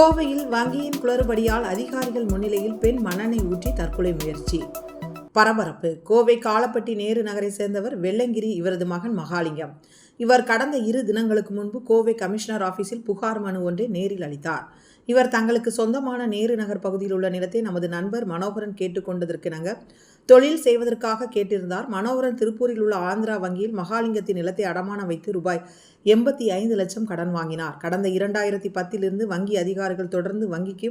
கோவையில் வங்கியின் குளறுபடியால் அதிகாரிகள் முன்னிலையில் பெண் மணனை ஊற்றி தற்கொலை முயற்சி பரபரப்பு. கோவை காலப்பட்டி நேரு நகரை சேர்ந்தவர் வெள்ளங்கிரி இவரது மகன் மகாலிங்கம். இவர் கடந்த இரு தினங்களுக்கு முன்பு கோவை கமிஷனர் ஆபீஸில் புகார் மனு ஒன்றை நேரில் அளித்தார். இவர் தங்களுக்கு சொந்தமான நேரு நகர் பகுதியில் உள்ள நிலத்தை நமது நண்பர் மனோகரன் கேட்டுக்கொண்டதற்கிணங்க தொழில் செய்வதற்காக கேட்டிருந்தார். மனோகரன் திருப்பூரில் உள்ள ஆந்திரா வங்கியில் மகாலிங்கத்தின் நிலத்தை அடமானம் வைத்து ரூபாய் எண்பத்தி ஐந்து லட்சம் கடன் வாங்கினார். கடந்த இரண்டாயிரத்தி பத்திலிருந்து வங்கி அதிகாரிகள் தொடர்ந்து வங்கிக்கு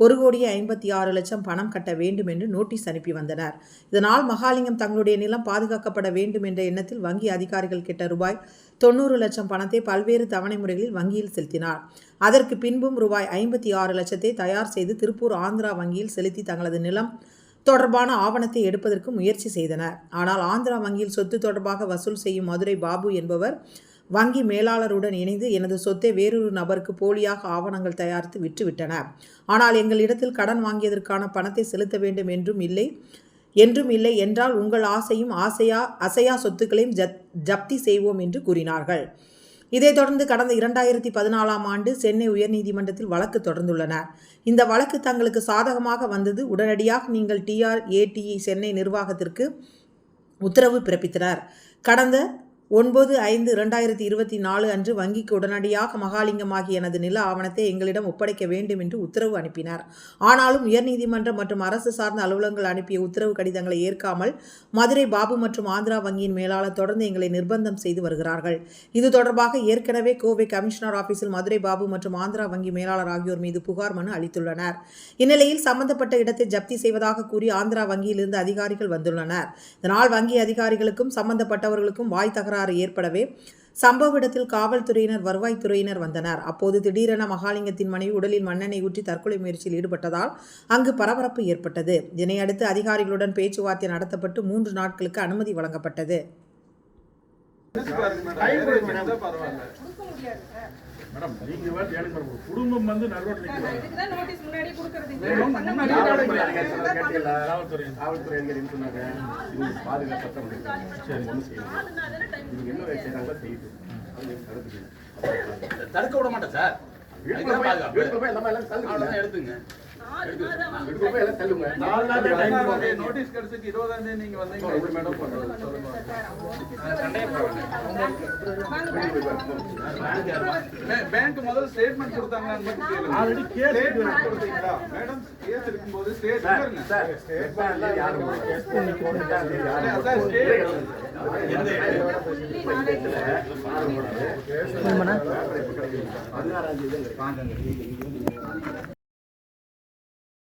ஒரு கோடியே ஐம்பத்தி ஆறு லட்சம் பணம் கட்ட வேண்டும் என்று நோட்டீஸ் அனுப்பி வந்தனர். இதனால் மகாலிங்கம் தங்களுடைய நிலம் பாதுகாக்கப்பட வேண்டும் என்ற எண்ணத்தில் வங்கி அதிகாரிகள் கிட்ட ரூபாய் தொண்ணூறு லட்சம் பணத்தை பல்வேறு தவணை முறைகளில் வங்கியில் செலுத்தினார். அதற்கு பின்பும் ரூபாய் ஐம்பத்தி ஆறு லட்சத்தை தயார் செய்து திருப்பூர் ஆந்திரா வங்கியில் செலுத்தி தங்களது நிலம் தொடர்பான ஆவணத்தை எடுப்பதற்கு முயற்சி செய்தனர். ஆனால் ஆந்திரா வங்கியில் சொத்து தொடர்பாக வசூல் செய்யும் மதுரை பாபு என்பவர் வங்கி மேலாளருடன் இணைந்து எனது சொத்தை வேறொரு நபருக்கு போலியாக ஆவணங்கள் தயாரித்து விற்றுவிட்டன. ஆனால் எங்களிடத்தில் கடன் வாங்கியதற்கான பணத்தை செலுத்த வேண்டும் என்றும் இல்லை என்றும் இல்லை என்றால் உங்கள் ஆசையும் ஆசையா அசையா சொத்துக்களையும் ஜப் ஜப்தி செய்வோம் என்று கூறினார்கள். இதைத் தொடர்ந்து கடந்த இரண்டாயிரத்தி பதினாலாம் ஆண்டு சென்னை உயர்நீதிமன்றத்தில் வழக்கு தொடர்ந்துள்ளனர் இந்த வழக்கு தங்களுக்கு சாதகமாக வந்தது. உடனடியாக நீங்கள் டிஆர்ஏடிஇ சென்னை நிர்வாகத்திற்கு உத்தரவு பிறப்பித்தனர். கடந்த ஒன்பது ஐந்து இரண்டாயிரத்தி இருபத்தி நாலு அன்று வங்கிக்கு உடனடியாக மகாலிங்கமாகிய எனது நில ஆவணத்தை எங்களிடம் ஒப்படைக்க வேண்டும் என்று உத்தரவு அனுப்பினார். ஆனாலும் உயர்நீதிமன்றம் மற்றும் அரசு சார்ந்த அலுவலகங்கள் அனுப்பிய உத்தரவு கடிதங்களை ஏற்காமல் மதுரை பாபு மற்றும் ஆந்திரா வங்கியின் மேலாளர் தொடர்ந்து எங்களை நிர்பந்தம் செய்து வருகிறார்கள். இது தொடர்பாக ஏற்கனவே கோவை கமிஷனர் ஆபீஸில் மதுரை பாபு மற்றும் ஆந்திரா வங்கி மேலாளர் ஆகியோர் மீது புகார் மனு அளித்துள்ளனர். இந்நிலையில் சம்பந்தப்பட்ட இடத்தை ஜப்தி செய்வதாக கூறி ஆந்திரா வங்கியிலிருந்து அதிகாரிகள் வந்துள்ளனர். இதனால் வங்கி அதிகாரிகளுக்கும் சம்பந்தப்பட்டவர்களுக்கும் வாய் தகராறு ஏற்படவே சம்பவ இடத்தில் காவல்துறையினர் வருவாய்த்துறையினர் வந்தனர். அப்போது திடீரென மகாலிங்கத்தின் மனைவி உடலில் மண்ணெண்ணெய் ஊற்றி தற்கொலை முயற்சியில் ஈடுபட்டதால் அங்கு பரபரப்பு ஏற்பட்டது. இதனையடுத்து அதிகாரிகளுடன் பேச்சுவார்த்தை நடத்தப்பட்டு மூன்று நாட்களுக்கு அனுமதி வழங்கப்பட்டது. மேடம் நீங்க வந்து எனக்கு ஒரு குடும்பம் வந்து முன்னாடியே கொடுக்கறது. மேடம், பண்ண முன்னாடி மாட்டேங்கிறாங்க. காவல்துறை கேட்டீங்களா? காவல்துறை காவல்துறை எங்க இருந்து சொன்னாங்க? இது சரி ஒன்றும் செய்யணும் இது என்ன செய்யறாங்களோ செய்யுது தடுக்க விட மாட்டேன் சார். வீட்டுக்குள்ள போய் எல்லாமே எல்லாம் எடுத்துங்க. நோட்டீஸ் கிடைச்சிருக்கு இருபதாம் தேதி நீங்க வந்தீங்க எப்படி மேடம் பண்றது பேங்க் முதல்ல ஸ்டேட்மெண்ட் கொடுத்தாங்களான்னு ஆல்ரெடி கேஸ் கொடுத்தீங்களா மேடம் கேஸ் இருக்கும்போது ஸ்டேட் சார் இருங்க. சார் யாரும் யாரும் சார், ஸ்டேட் பதினாறாம் தேதி